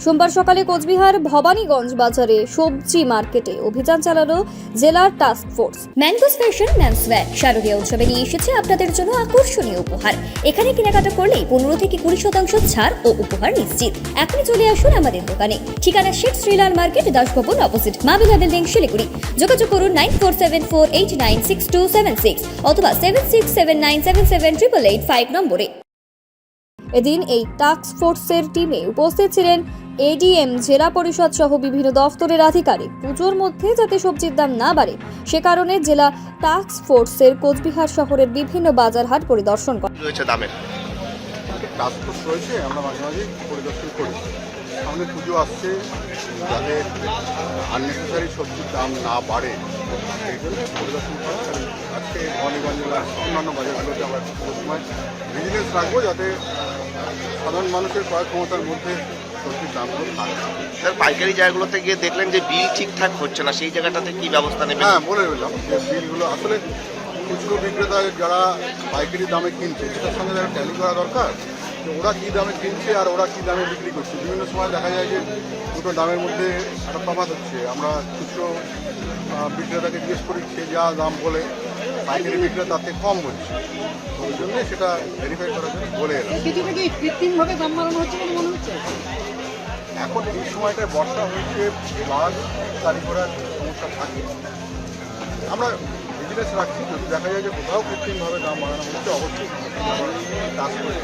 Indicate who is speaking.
Speaker 1: সোমবার সকালে কোচবিহার ভবানীগঞ্জ বাজারে সবজি মার্কেটে অভিযান চালালো জেলার task force Mangoes fashion menswear শারদীয় উৎসবে নিয়ে এসেছে আপনাদের জন্য আকর্ষণীয় উপহার। এখানে কেনাকাটা করলেই পনেরো থেকে কুড়ি শতাংশ ছাড় ও উপহার নিশ্চিত। এখনই চলে আসুন আমাদের দোকানে। ঠিকানা Sheikh Srilal market, Dasbhavan opposite Mabila building Siliguri. যোগাযোগ করুন nine four seven four eight nine six two seven six অথবা seven six seven nine seven seven triple eight five নম্বরে। এদিন এই টাস্ক ফোর্সের টিমে উপস্থিত ছিলেন এডিএম জেলা পরিষদ সহ বিভিন্ন দফতরের আধিকারিক। পুজোর মধ্যে যাতে সবজির দাম না বাড়ে সে কারণে জেলা টাস্ক ফোর্সের কোচবিহার শহরের বিভিন্ন বাজার হাট পরিদর্শন করে
Speaker 2: রয়েছে দামের?
Speaker 3: টাস্ক ফোর্স রয়েছে আমরা মাঝে মাঝে পরিদর্শন করি। সামনে পুজো আসছে যাতে আননেসেসারি সবজির দাম না বাড়ে সেই জন্য পরিদর্শন করা আজকে ভবানীগঞ্জ জেলার অন্যান্য বাজারগুলোতে আমরা সময় ভিজিলেন্স রাখব যাতে সাধারণ মানুষের ক্রয় ক্ষমতার মধ্যে সবজির দামগুলো থাকে
Speaker 2: স্যার পাইকারি জায়গাগুলোতে গিয়ে দেখলেন যে বিল ঠিকঠাক হচ্ছে না সেই জায়গাটাতে কি ব্যবস্থা নেবেন?
Speaker 3: হ্যাঁ বলে রইলাম যে বিলগুলো আসলে খুচরো বিক্রেতা যারা পাইকারি দামে কিনছে সেটার সঙ্গে যারা ট্যালি করা দরকার যে ওরা কী দামে কিনছে আর ওরা কী দামে বিক্রি করছে? বিভিন্ন সময় দেখা যায় যে দুটো দামের মধ্যে একটা তফাৎ হচ্ছে। আমরা খুচরো বিক্রেতাকে জিজ্ঞেস করি সে যা দাম বলে পাইকারি বিক্রেতা তার থেকে কম বলছে। ওই জন্যে সেটা ভেরিফাই করার জন্য বলে এলাম।
Speaker 4: কৃত্রিমভাবে দাম বাড়ানো হচ্ছে মনে হচ্ছে?
Speaker 3: এখন এই সময়টায় বর্ষা হয়েছে গাড়ি ঘোড়ার সমস্যা থাকে। আমরা বিজনেস রাখছি, যদি দেখা যায় যে কোথাও কৃত্রিমভাবে দাম বাড়ানো হচ্ছে, অবশ্যই কাজ করে